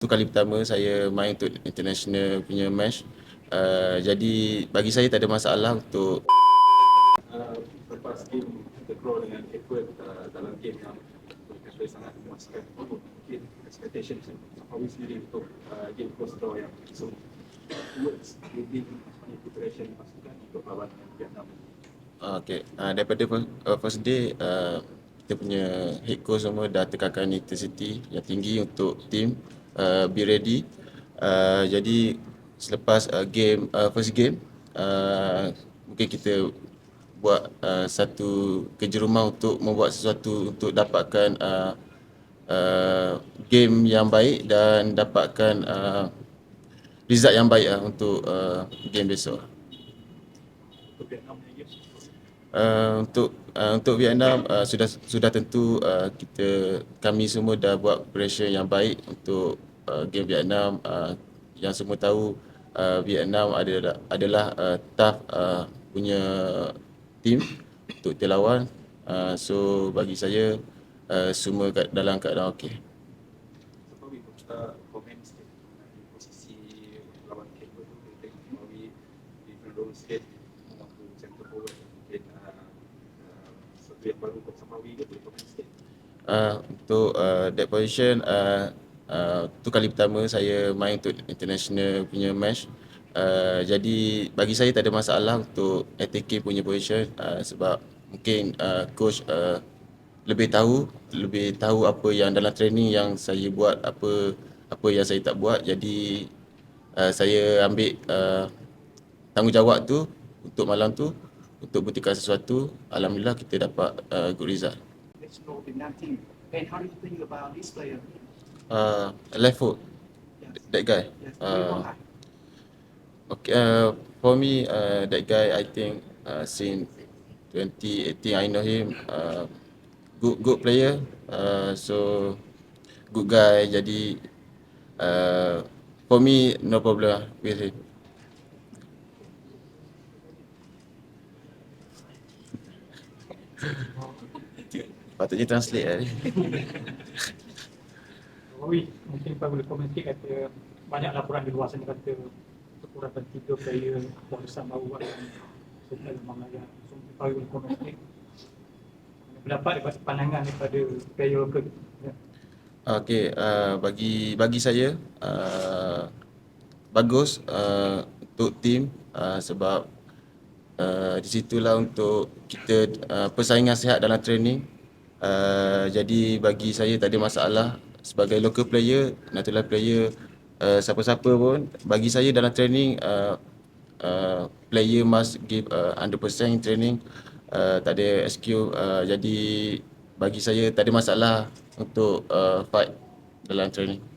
Itu kali pertama saya main untuk international punya match. Uh, jadi bagi saya tak ada masalah untuk uh, lepas game kita draw dengan effort uh, dalam game yang kita sangat memuaskan mungkin expectation Safawi sendiri untuk uh, game first draw yang so towards leading preparation pasukan untuk lawan Vietnam okay. uh, daripada first, uh, first day uh, kita punya head coach semua dah tekankan intensity yang tinggi untuk team uh, be ready. Uh, jadi selepas uh, game uh, first game uh, mungkin kita buat uh, satu kerja rumah untuk membuat sesuatu untuk dapatkan uh, uh, game yang baik dan dapatkan uh, result yang baik uh, untuk uh, game besok. Uh, untuk uh, untuk Vietnam uh, sudah sudah tentu uh, kita kami semua dah buat preparation yang baik untuk uh, game Vietnam uh, yang semua tahu uh, Vietnam adalah adalah uh, tough uh, punya team untuk kita lawan uh, so bagi saya uh, semua kat dalam keadaan okey. Sikit di posisi lawan Cape Verde tu kita tengok Safawi di front row sikit waktu center forward mungkin uh, uh, sesuatu Uh, untuk uh, that position uh, uh, tu kali pertama saya main untuk international punya match. Uh, jadi bagi saya tak ada masalah untuk ATK punya position uh, sebab mungkin uh, coach uh, lebih tahu lebih tahu apa yang dalam training yang saya buat apa apa yang saya tak buat. Jadi uh, saya ambil uh, tanggungjawab tu untuk malam tu untuk buktikan sesuatu alhamdulillah kita dapat uh, good result uh, left foot that guy uh, Okay, uh, for me, uh, that guy, I think, uh, since 2018, I know him. Uh, good, good player. Uh, so, good guy. Jadi, uh, for me, no problem with him. Patutnya translate lah ni. Ui, mungkin Pak boleh komen sikit kata banyak laporan di luar sana kata kekurangan tiga player Warisan baru yang memang layak. So mungkin Pak boleh komen sikit. Pendapat daripada pandangan daripada player local. Ya. Okey, uh, bagi bagi saya uh, bagus uh, untuk tim uh, sebab uh, di situlah untuk kita uh, persaingan sihat dalam training. Uh, jadi bagi saya tak ada masalah sebagai local player, natural player uh, siapa-siapa pun bagi saya dalam training uh, uh, player must give uh, 100% in training uh, tak ada SQ uh, jadi bagi saya tak ada masalah untuk uh, fight dalam training.